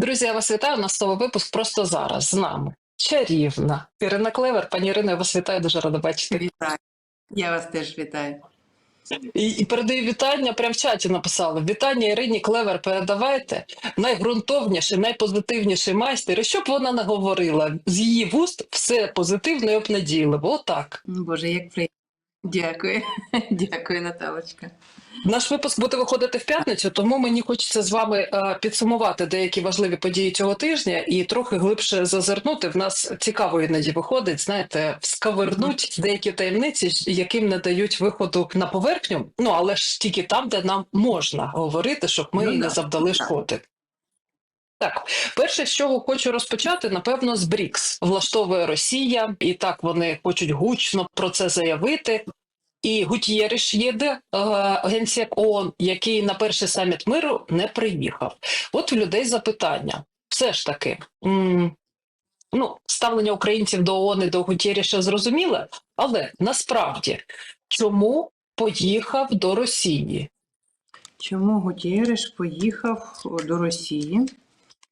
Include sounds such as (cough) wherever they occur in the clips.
Друзі, я вас вітаю. Настовий випуск просто зараз з нами. Чарівна. Ірина Клевер, пані Ірино, я вас вітаю, дуже рада бачити. Вітаю. Я вас теж вітаю. І, і передаю вітання, прямо в чаті написали. Вітання Ірині Клевер передавайте. Найґрунтовніший, найпозитивніший майстер. І щоб вона не говорила, з її вуст все позитивно і обнадійливо. Отак. Боже, як приємно. Дякую. (laughs) Дякую, Наталочка. Наш випуск буде виходити в п'ятницю, тому мені хочеться з вами е, підсумувати деякі важливі події цього тижня і трохи глибше зазирнути. В нас цікаво іноді виходить, знаєте, сковернуть деякі таємниці, яким не дають виходу на поверхню. Ну але ж тільки там, де нам можна говорити, щоб ми Ну, не да, завдали шкоди. Так, перше, з чого хочу розпочати, напевно, з БРІКС влаштовує Росія, і так вони хочуть гучно про це заявити. І Гутєріш єде е, генсек ООН, який на перший саміт миру не приїхав. От у людей запитання: все ж таки, ну, ставлення українців до ООН і до Гутєріша зрозуміле, але насправді чому поїхав до Росії? Чому Гутєриш поїхав до Росії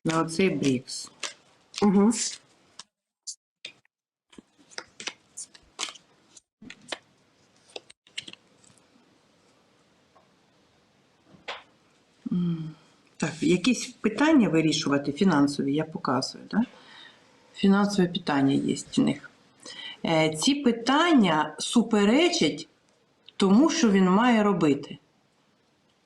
на оцей Брікс? Угу. Так, якісь питання вирішувати фінансові, я показую, так? Фінансові питання є в них. Е, Ці питання суперечать тому, що він має робити.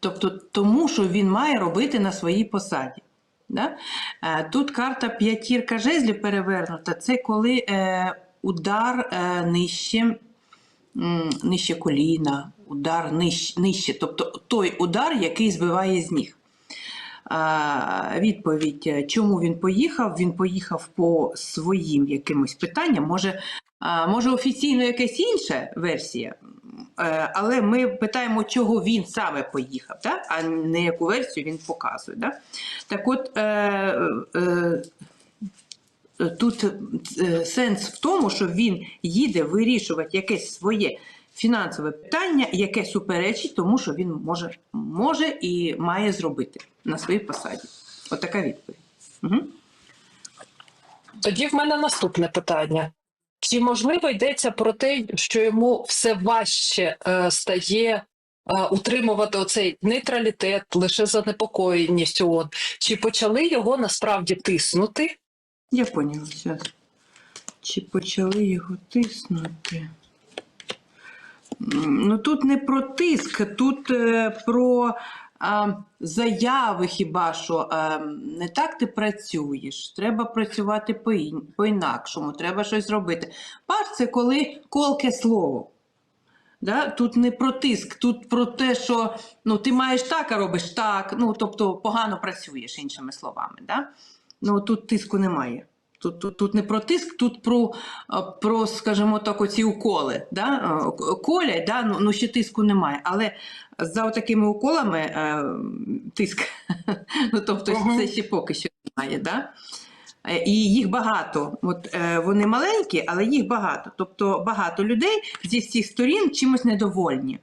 Тобто тому, що він має робити на своїй посаді. Да? Е, Тут карта п'ятірка жезлів перевернута. Це коли е, удар нижче, нижче коліна, удар нижче, тобто той удар, який збиває з ніг. Відповідь, е, чому він поїхав? Він поїхав по своїм якимось питанням. Може, може офіційно якась інша версія, Е, але ми питаємо, чого він саме поїхав, да? а не яку версію він показує. Да? Так от, е, тут сенс в тому, що він їде вирішувати якесь своє фінансове питання, яке суперечить тому, що він може, може і має зробити на своїй посаді. Отака відповідь. Угу. Тоді в мене наступне питання. Чи можливо йдеться про те, що йому все важче е, стає е, утримувати оцей нейтралітет, лише занепокоєність ООН? Чи почали його насправді тиснути? Я поняла зараз. Чи почали його тиснути? Ну тут не про тиск, тут е, про а, заяви хіба що. А, не так ти працюєш. Треба працювати по-ін- по-інакшому, треба щось робити. Паш це коли колке слово. Да? Тут не про тиск, тут про те, що ну, ти маєш так, а робиш так. Ну, тобто погано працюєш, іншими словами. Да? Ну, тут тиску немає. Тут, тут, тут не про тиск, тут про, про скажімо так, оці уколи. Да? Колять, да? ну, ну ще тиску немає. Але за такими уколами е, тиск, (laughs) ну, тобто Мгм. це ще поки що немає. Да? Е, І їх багато. От е, вони маленькі, але їх багато. Тобто багато людей зі всіх сторін чимось недовольні.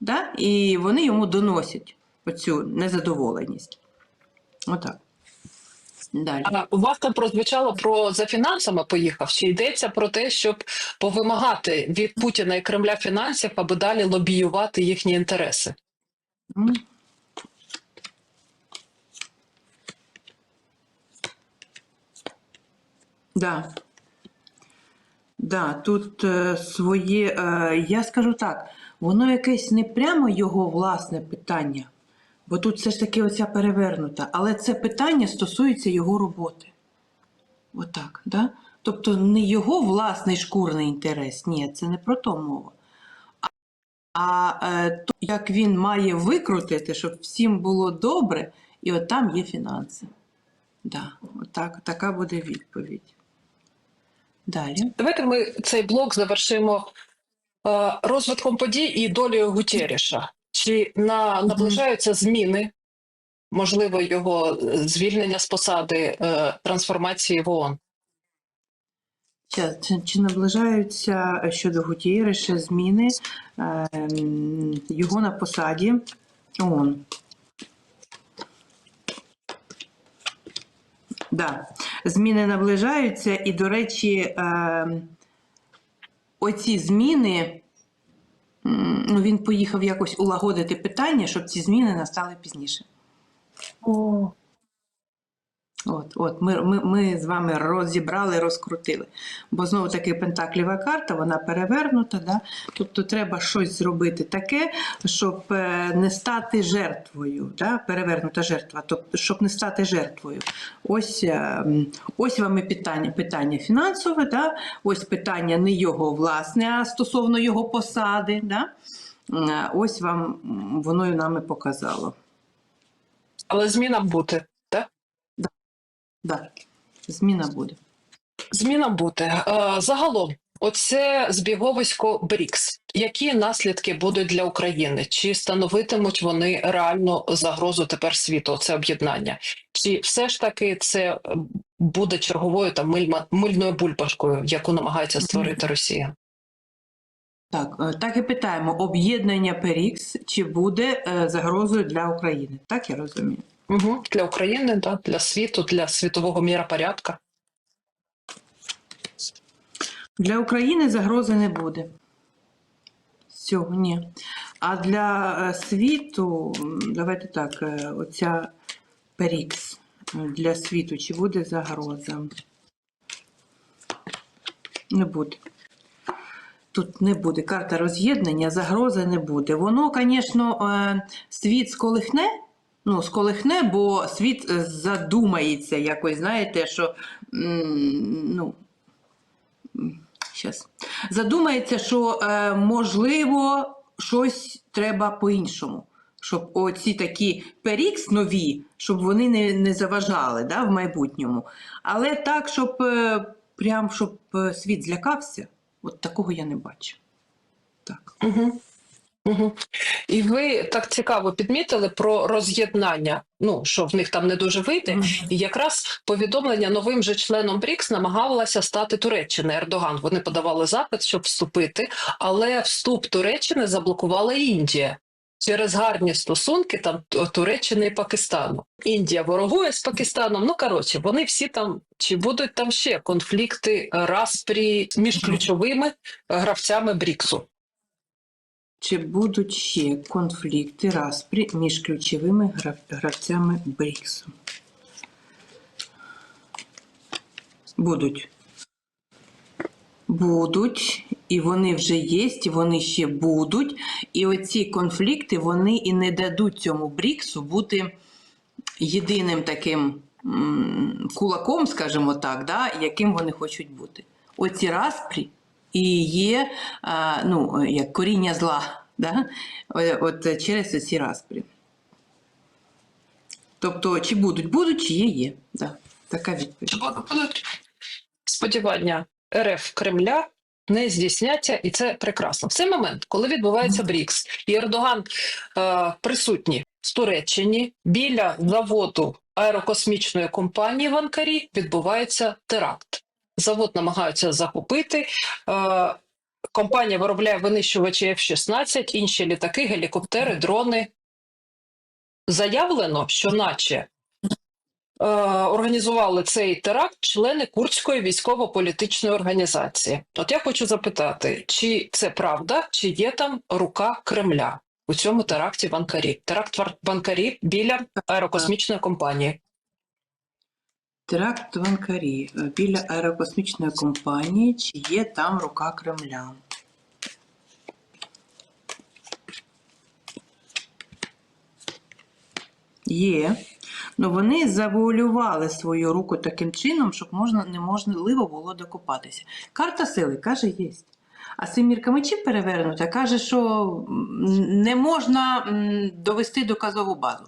Да? І вони йому доносять оцю незадоволеність. Отак. Далі. А у вас там прозвучало про за фінансами поїхав? Чи йдеться про те, щоб повимагати від Путіна і Кремля фінансів, аби далі лобіювати їхні інтереси? М. Да. Да, тут е, своє, е, я скажу так, воно якесь не прямо його власне питання, бо тут все ж таки оця перевернута, але це питання стосується його роботи. Отак, да? Тобто не його власний шкурний інтерес, ні, це не про то мова. А, е, то, як він має викрутити, щоб всім було добре, і от там є фінанси. Да, отак, така буде відповідь. Далі. Давайте ми цей блок завершимо е, розвитком подій і долею Гутєріша. Чи на, наближаються зміни, можливо, його е, звільнення з посади е, трансформації в ООН? Чи, чи наближаються е, щодо Гутєреша зміни е, його на посаді ООН? Да. Зміни наближаються, і, до речі, е, оці зміни, він поїхав якось улагодити питання, щоб ці зміни настали пізніше. От, от ми, ми, ми з вами розібрали, розкрутили. Бо знову таки пентакліва карта, вона перевернута. Да? Тобто треба щось зробити таке, щоб е, не стати жертвою. Да? Перевернута жертва, тобто, щоб не стати жертвою. Ось, е, ось вам і питання, питання фінансове, да? ось питання не його власне, а стосовно його посади. Да? Е, Ось вам воно і нам і показало. Але зміна бути? Да. Зміна буде. Зміна бути. Е, Загалом, оце збіговисько БРІКС. Які наслідки будуть для України? Чи становитимуть вони реальну загрозу тепер світу? Це об'єднання? Чи все ж таки це е, буде черговою там мильма- мильною бульбашкою, яку намагається створити Росія? Так, е, так і питаємо: об'єднання ПЕРІКС чи буде загрозою для України? Так я розумію. Угу. Для України, да, для світу, для світового міропорядка. Для України загрози не буде. Цього ні. А для е, світу, давайте так, е, оця ПЕРІКС для світу, чи буде загроза? Не буде. Тут не буде карта роз'єднання, загрози не буде. Воно, звісно, е, світ сколихне, ну, сколихне, бо світ е, задумається якось, знаєте, що ну, Щас. Задумається, що е, можливо щось треба по-іншому. Щоб оці такі перікс нові, щоб вони не, не заважали да, в майбутньому. Але так, щоб е, прям щоб е, світ злякався, от такого я не бачу. Так. Угу. Угу. І ви так цікаво підмітили про роз'єднання. Ну що в них там не дуже вийде. І якраз повідомлення новим же членом БРІКС намагалася стати Туреччина Ердоган. Вони подавали запит, щоб вступити, але вступ Туреччини заблокувала Індія. Через гарні стосунки там Туреччини і Пакистану. Індія ворогує з Пакистаном. Ну коротше, вони всі там чи будуть там ще конфлікти распрі між ключовими гравцями БРІКСу. Чи будуть ще конфлікти распрі між ключовими гравцями БРІКСу? Будуть. Будуть, і вони вже є, і вони ще будуть. І оці конфлікти вони і не дадуть цьому БРІКСу бути єдиним таким кулаком, скажімо так, да, яким вони хочуть бути. Оці распрі і є ну, як коріння зла. Да? От через ці распрі. Тобто, чи будуть, будуть, чи є, є. Да. Така відповідь. Сподівання РФ Кремля не здійсняться, і це прекрасно. В цей момент, коли відбувається БРІКС, і Ердоган е, присутні в Туреччині біля заводу аерокосмічної компанії в Анкарі відбувається теракт. Завод намагаються захопити. Е, компанія виробляє винищувачі F-16, інші літаки, гелікоптери, дрони. Заявлено, що наче е, організували цей теракт члени Курдської військово-політичної організації. От я хочу запитати, чи це правда, чи є там рука Кремля у цьому теракті в Анкарі? Теракт в Анкарі біля аерокосмічної компанії. Теракт в Анкарі е, біля аерокосмічної компанії, чи є там рука Кремля? Є. Ну вони завуалювали свою руку таким чином, щоб можна, неможливо було докопатися. Карта сили каже, є. А семірка мечів перевернута каже, що не можна довести доказову базу.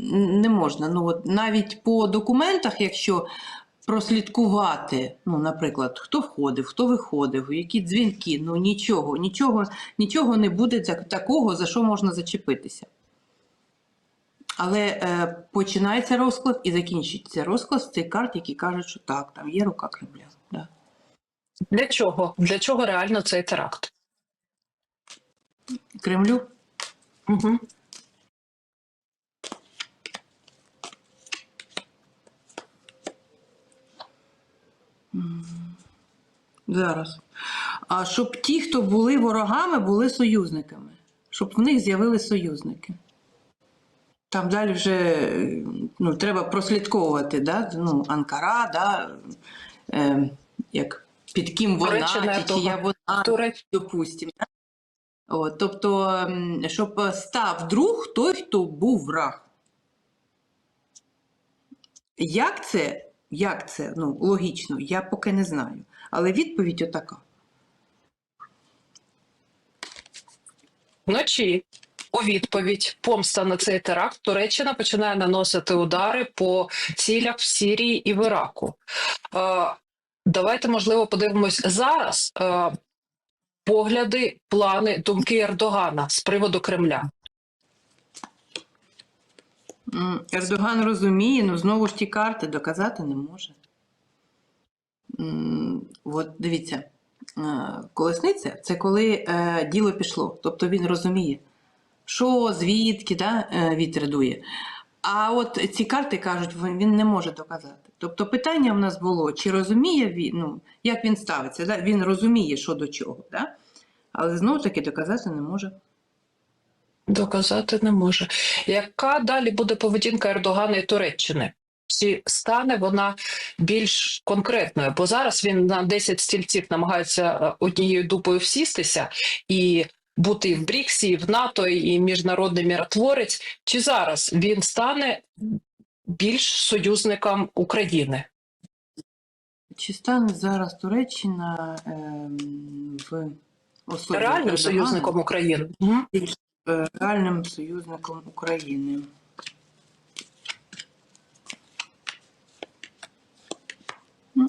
Не можна. Ну, от навіть по документах, якщо прослідкувати, ну, наприклад, хто входив, хто виходив, які дзвінки, ну нічого, нічого, нічого не буде такого, за що можна зачепитися. Але е, починається розклад і закінчується розклад з цих карт, які кажуть, що так, там є рука Кремля. Да. Для чого? Для чого реально цей теракт? Кремлю Угу. Зараз. А щоб ті, хто були ворогами, були союзниками. Щоб в них з'явилися союзники. Там далі вже ну, треба прослідковувати, да? ну, Анкара, да? е, як, під ким вона, чи чия вона, допустимо. Да? От, тобто, щоб став друг той, хто був враг. Як це? Як це? Ну, логічно, я поки не знаю. Але відповідь отака. Вночі у відповідь помста на цей теракт Туреччина починає наносити удари по цілях в Сірії і в Іраку. Е, давайте, можливо, подивимось зараз е, погляди, плани, думки Ердогана з приводу Кремля. Ердоган розуміє, ну знову ж ті карти доказати не може. От дивіться, е, колесниця це коли е, діло пішло. Тобто він розуміє, що, звідки да, е, вітер дує. А от ці карти кажуть, він не може доказати. Тобто питання в нас було, чи розуміє він, ну, як він ставиться, да? він розуміє, що до чого, да? але знову таки доказати не може. Доказати не може. Яка далі буде поведінка Ердогана і Туреччини? Чи стане вона більш конкретною? Бо зараз він на 10 стільців намагається е, однією дупою всістися і бути в БРІКСі, і в НАТО, і міжнародний міротворець. Чи зараз він стане більш союзником України? Чи стане зараз Туреччина ем, в особі Реальним Ердогана союзником України? Е, реальним союзником України?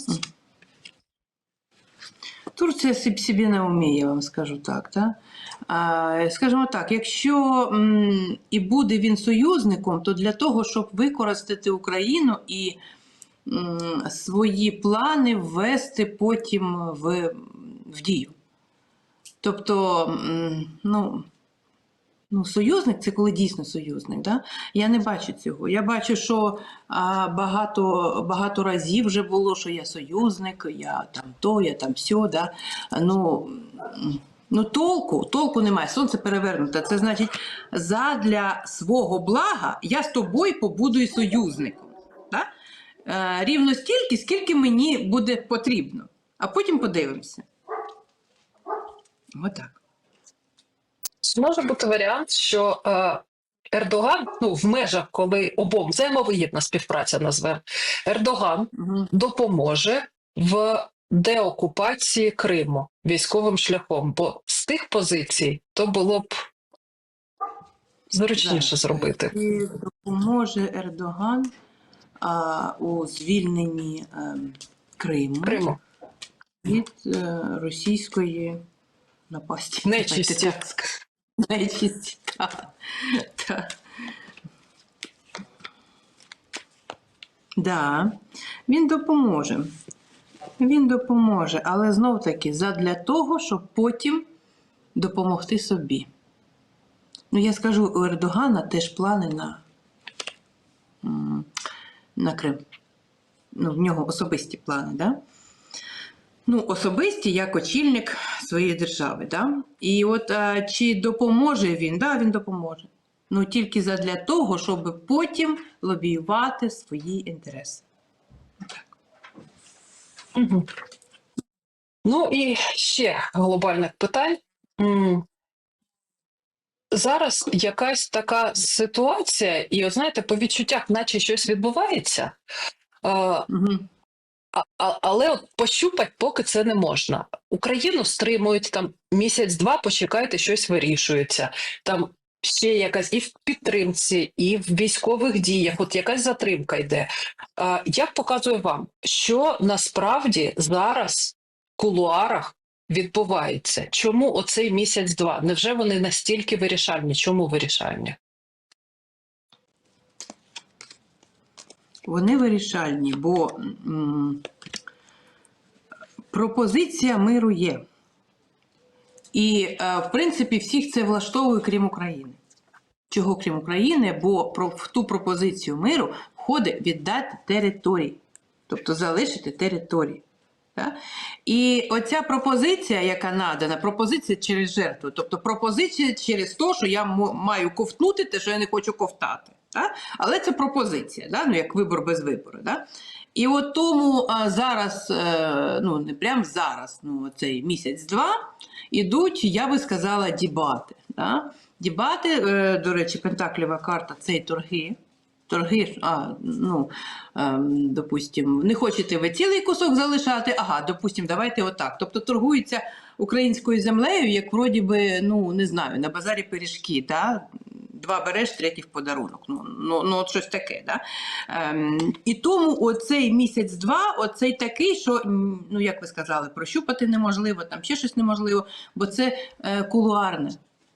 М-м. Турція собі не вміє, вам скажу так. Да? А, скажімо так, якщо м, і буде він союзником, то для того, щоб використати Україну і м, свої плани ввести потім в, в дію. Тобто, м, ну, ну, союзник це коли дійсно союзник. Да? Я не бачу цього. Я бачу, що а, багато, багато разів вже було, що я союзник, я там то, я там сьо. Да? Ну, ну толку, толку немає. Сонце перевернуте. Це значить, задля свого блага я з тобою побудую союзником. Да? Е, рівно стільки, скільки мені буде потрібно. А потім подивимося. Отак. Може бути варіант, що е, Ердоган, ну в межах, коли обом взаємовигідна співпраця назвемо, Ердоган Угу. допоможе в деокупації Криму військовим шляхом, бо з тих позицій то було б зручніше зробити. І допоможе Ердоган а, у звільненні ем, Криму Криму. від е, російської напасті. Нечисті. Так. так. Да, він допоможе. Він допоможе, але знов таки задля того, щоб потім допомогти собі. Ну, я скажу, у Ердогана теж плани на, на Крим. Ну, в нього особисті плани, да? Ну, особисті як очільник своєї держави, да? І от а, чи допоможе він? Да, він допоможе. Ну тільки задля того, щоб потім лобіювати свої інтереси. Угу. Ну і ще глобальних питань. Зараз якась така ситуація, і от знаєте, по відчуттях, наче щось відбувається. Е, Угу. А, але от пощупати поки це не можна. Україну стримують там місяць-два, почекайте, щось вирішується. Там ще якась і в підтримці, і в військових діях, от якась затримка йде. А, як показує вам, що насправді зараз в кулуарах відбувається? Чому оцей місяць-два? Невже вони настільки вирішальні? Чому вирішальні? Вони вирішальні, бо м, пропозиція миру є. І, е, в принципі, всіх це влаштовує, крім України. Чого крім України? Бо в ту пропозицію миру входить віддати території, тобто залишити території. І оця пропозиція, яка надана, пропозиція через жертву, тобто пропозиція через те, що я маю ковтнути те, що я не хочу ковтати. Да? Але це пропозиція, да? ну, як вибор без вибору. Да? І от тому а, зараз, е, ну не прямо зараз, ну цей місяць-два, ідуть, я би сказала, дібати. Да? Дібати, е, до речі, Пентаклєва карта це і торги. Торги, а, ну, ем, допустим, не хочете ви цілий кусок залишати, ага, допустим, давайте отак. Тобто торгуються українською землею, як вроді би, ну не знаю, на базарі пиріжки, да? Два береш, третій в подарунок. Ну, ну, ну от щось таке. Да? Ем, і тому оцей місяць-два, оцей такий, що, ну як ви сказали, прощупати неможливо, там ще щось неможливо, бо це е, кулуарне.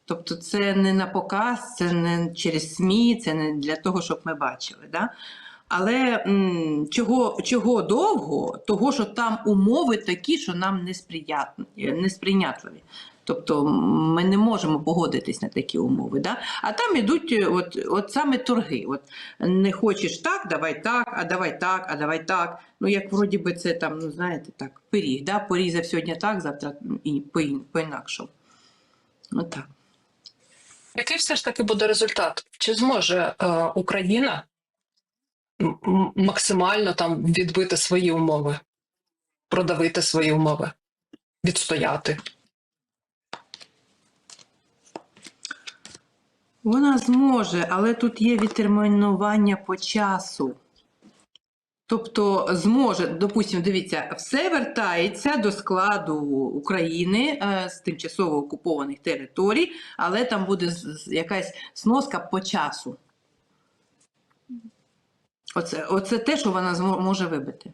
Тобто це не на показ, це не через СМІ, це не для того, щоб ми бачили. Да? Але м, чого, чого довго, того, що там умови такі, що нам несприятні, несприйнятливі. Тобто ми не можемо погодитись на такі умови. Да? А там ідуть е, от, от саме торги. От, не хочеш так, давай так, а давай так, а давай так. Ну, як вроді би це там, ну знаєте, так, пиріг, да? порізав сьогодні так, завтра і по- по-інакшому. Отак. Який все ж таки буде результат? Чи зможе е, Україна максимально там відбити свої умови, продавити свої умови, відстояти? Вона зможе, але тут є відтермінування по часу. Тобто зможе, допустимо, дивіться, все вертається до складу України е, з тимчасово окупованих територій, але там буде якась сноска по часу. Оце, оце те, що вона може вибити.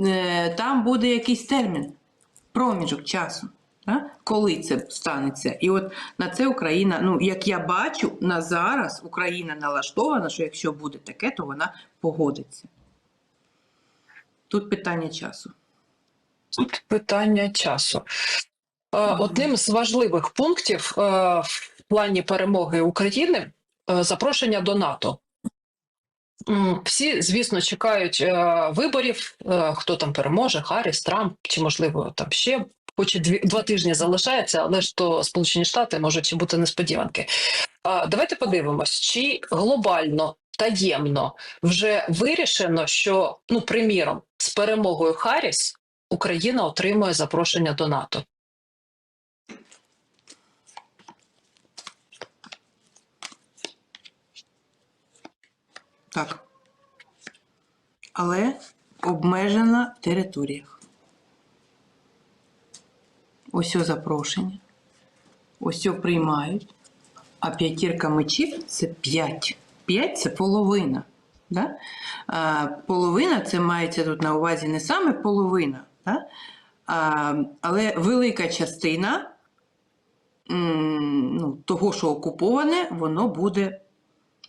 Е, Там буде якийсь термін, проміжок часу. Да? Коли це станеться? І от на це Україна, ну як я бачу, на зараз Україна налаштована, що якщо буде таке, то вона погодиться. Тут питання часу. Тут питання часу. Е, Одним з важливих пунктів е, в плані перемоги України е, запрошення до НАТО. Всі, звісно, чекають виборів, хто там переможе, Харріс, Трамп, чи можливо там ще. Хоч і дві два тижні залишається, але ж то Сполучені Штати можуть бути несподіванки. А, Давайте подивимось, чи глобально таємно вже вирішено, що ну приміром з перемогою Харріс Україна отримує запрошення до НАТО. Так. Але обмежена територія. Ось запрошення. Ось приймають. А п'ятірка мечів це п'ять. П'ять це половина. Да? А, половина це мається тут на увазі не саме половина, да? а, але велика частина ну, того, що окуповане, воно буде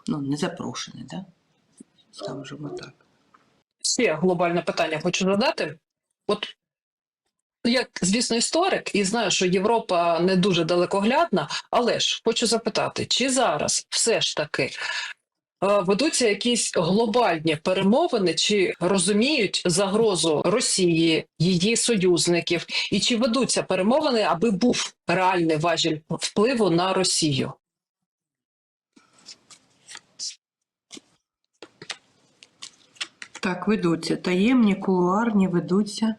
ну, не запрошене. Да? Скажемо так. Ще глобальне питання хочу задати. От як, звісно, історик, і знаю, що Європа не дуже далекоглядна, але ж хочу запитати, чи зараз все ж таки е, ведуться якісь глобальні перемовини, чи розуміють загрозу Росії, її союзників, і чи ведуться перемовини, аби був реальний важіль впливу на Росію? Так, ведуться. Таємні, кулуарні ведуться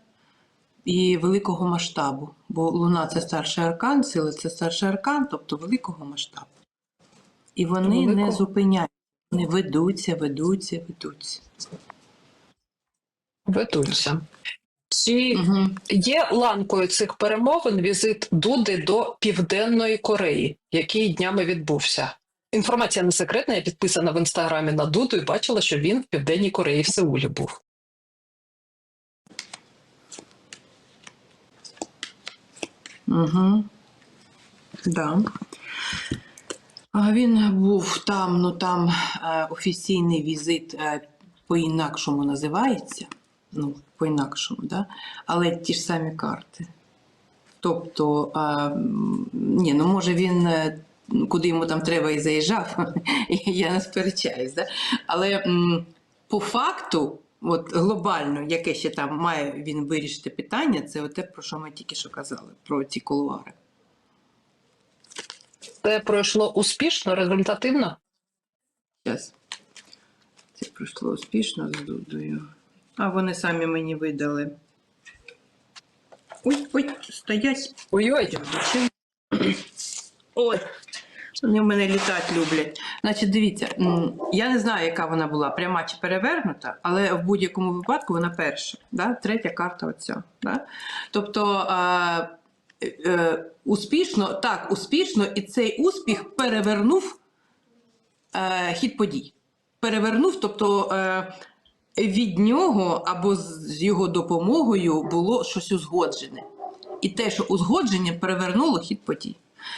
і великого масштабу. Бо Луна це старший аркан, сили це старший аркан, тобто великого масштабу. І вони не Великого. зупиняють. Вони ведуться, ведуться, ведуться. Ведуться. Чи Угу. Є ланкою цих перемовин візит Дуди до Південної Кореї, який днями відбувся. Інформація не секретна, я підписана в інстаграмі на Дуду і бачила, що він в Південній Кореї в Сеулі був. Угу. Да. Він був там, ну там е, офіційний візит е, по-інакшому називається. Ну, по-інакшому, да? але ті ж самі карти. Тобто, е, м, ні, ну може він е, куди йому там треба і заїжджав, (laughs) я не сперечаюсь, да? але по факту от глобально, яке ще там має він вирішити питання, це те, про що ми тільки що казали, про ці кулуари. Це пройшло успішно, результативно. Зараз. Це пройшло успішно з Дудою. А вони самі мені видали. Ой, ой, стоять. Ой-ой. Ой. Вони в мене літати люблять. Значить, дивіться, я не знаю, яка вона була, пряма чи перевернута, але в будь-якому випадку вона перша. Да? Третя карта оця. Да? Тобто е, е, успішно, так, успішно, і цей успіх перевернув е, хід подій. Перевернув, тобто е, від нього або з його допомогою було щось узгоджене. І те, що узгодження перевернуло хід подій.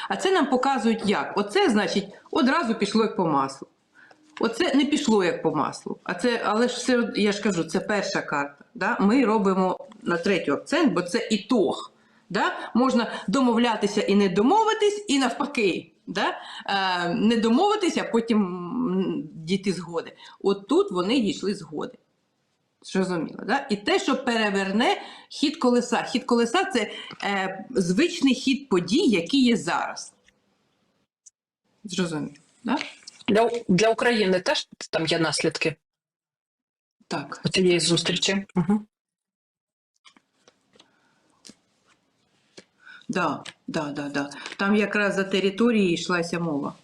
А це нам показують як. Оце, значить, одразу пішло як по маслу. Оце не пішло як по маслу. А це, але ж все, я ж кажу, це перша карта. Да? Ми робимо на третю акцент, бо це ітог. Да? Можна домовлятися і не домовитись, і навпаки. Да? Е, не домовитися, а потім дійти згоди. От тут вони дійшли згоди. Зрозуміло, да? І те, що переверне хід колеса. Хід колеса це е, звичний хід подій, який є зараз. Зрозуміло, да? Для, для України теж там є наслідки Так. цієї зустрічі. Угу. Да, да, да, да. Там якраз за території йшлася мова.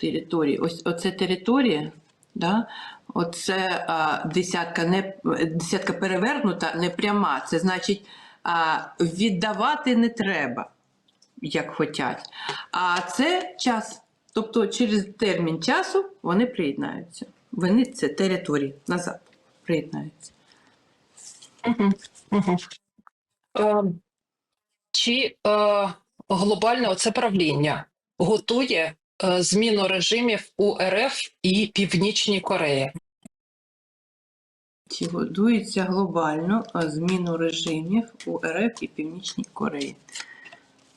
Території. Ось оце територія, да? оце а, десятка, не, десятка перевернута, не пряма. Це значить, а, віддавати не треба, як хотять. А це час. Тобто через термін часу вони приєднаються. Вони це території назад приєднаються. Е, чи е, глобальне оце правління готує зміну режимів у РФ і Північній Кореї? Чи годується глобально зміну режимів у РФ і Північній Кореї?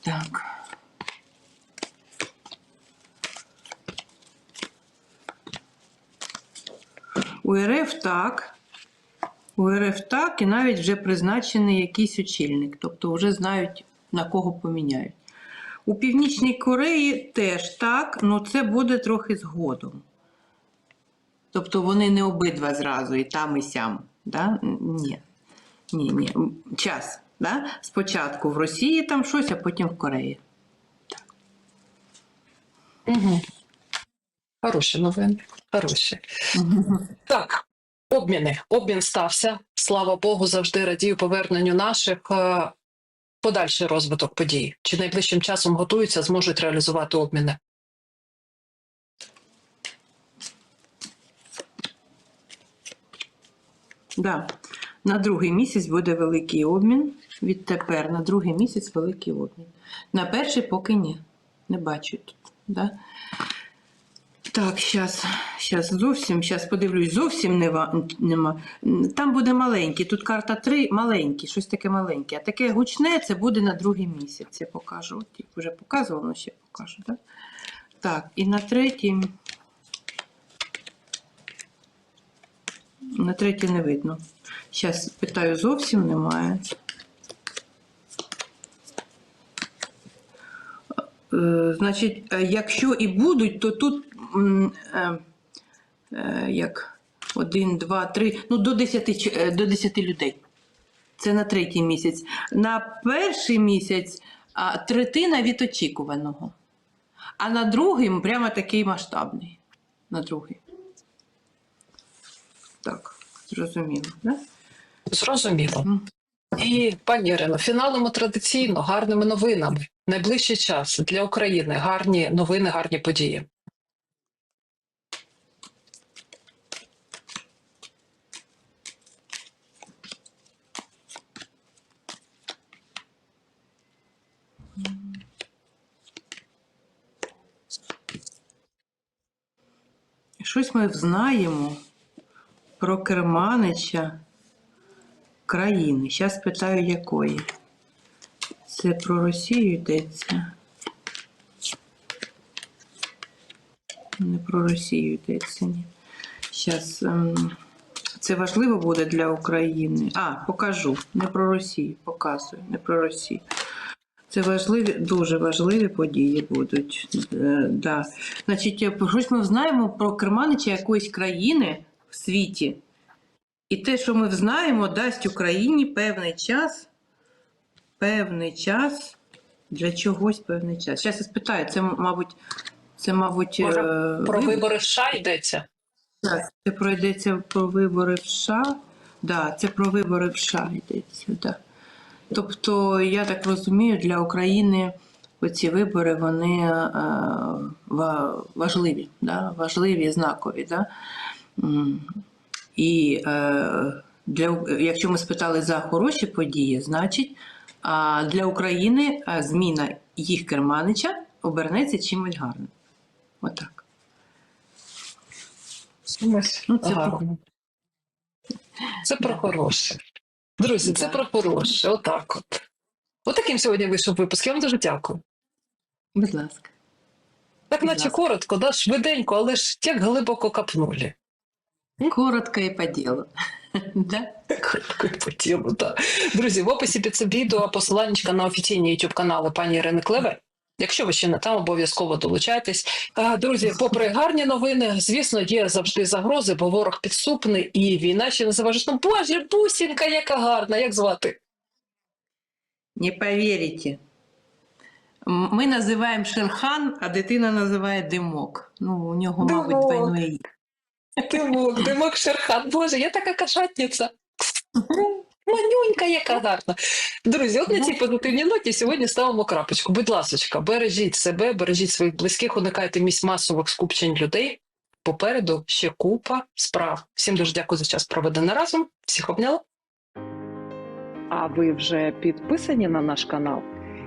Так. У РФ так. У РФ так, і навіть вже призначений якийсь очільник, тобто вже знають, на кого поміняють. У Північній Кореї теж так, але це буде трохи згодом. Тобто вони не обидва зразу, і там, і сям. Да? Ні. Ні, ні. Час. Да? Спочатку в Росії там щось, а потім в Кореї. Угу. Хороші новини. Хороші. Так, обміни. Обмін стався. Слава Богу, завжди радію поверненню наших. Подальший розвиток подій. Чи найближчим часом готуються, зможуть реалізувати обміни? Да. На другий місяць буде великий обмін. Відтепер на другий місяць великий обмін. На перший поки ні. Не бачу тут. Да? Так, зараз щас зовсім, зараз подивлюсь, зовсім нема, нема. Там буде маленький, тут карта 3 маленький, щось таке маленьке. А таке гучне це буде на другий місяць. Я покажу. От вже показувала, але ще покажу. Так, так і на третій. На третій не видно. Зараз питаю, зовсім немає. Значить, е, якщо і будуть, то тут е, е, як один, два, три, ну до 10, е, до 10 людей. Це на третій місяць. На перший місяць третина від очікуваного. А на другий прямо такий масштабний. На другий. Так, зрозуміло, да? Зрозуміло. І пані Ірино, фіналимо традиційно гарними новинами. Найближчий час для України гарні новини, гарні події. Щось ми знаємо про керманича країни. Зараз питаю, якої. Це про Росію йдеться. Не про Росію йдеться, ні. Зараз це важливо буде для України. А, покажу. Не про Росію, показую, не про Росію. Це важливі, дуже важливі події будуть. Е, да. Значить, е, щось ми знаємо про керманича якоїсь країни в світі. І те, що ми знаємо, дасть Україні певний час, певний час для чогось певний час. Зараз я спитаю, це, мабуть, це, мабуть, Може, е, Про вибори? в США йдеться. Так, це пройдеться про вибори в США. Да, це про вибори в США йдеться. Да. Тобто, я так розумію, для України оці вибори вони е, важливі, да? важливі, знакові. Да? І е, для, якщо ми спитали за хороші події, значить для України е, зміна їх керманича обернеться чимось гарним. Отак. Ну, це Гарно. Це про хороше. Друзі, це про хороше. Отак от. Отаким сьогодні вийшов випуск. Я вам дуже дякую. Будь ласка. Так, наче коротко, да, швиденько, але ж як глибоко капнули. (laughs) Коротко і по ділу. да? Коротко і по тілу, так. Друзі, в описі під цим відео посиланнячка на офіційні youtube канали пані Ірини Клевер. Якщо ви ще не там, обов'язково долучайтесь. Друзі, попри гарні новини, звісно, є завжди загрози, бо ворог підступний і війна ще не заважить. Ну, боже, бусінка, яка гарна, як звати? Не поверите. М- Ми називаємо Шерхан, а дитина називає Димок. Ну, у нього, мабуть, Димок. Димок, димок Шерхан. Боже, я така кошатниця. Манюнька, яка гарна. Друзі, от на цій позитивній ноті сьогодні ставимо крапочку. Будь ласка, бережіть себе, бережіть своїх близьких, уникайте місць масових скупчень людей. Попереду ще купа справ. Всім дуже дякую за час проведений разом. Всіх обняла. А ви вже підписані на наш канал?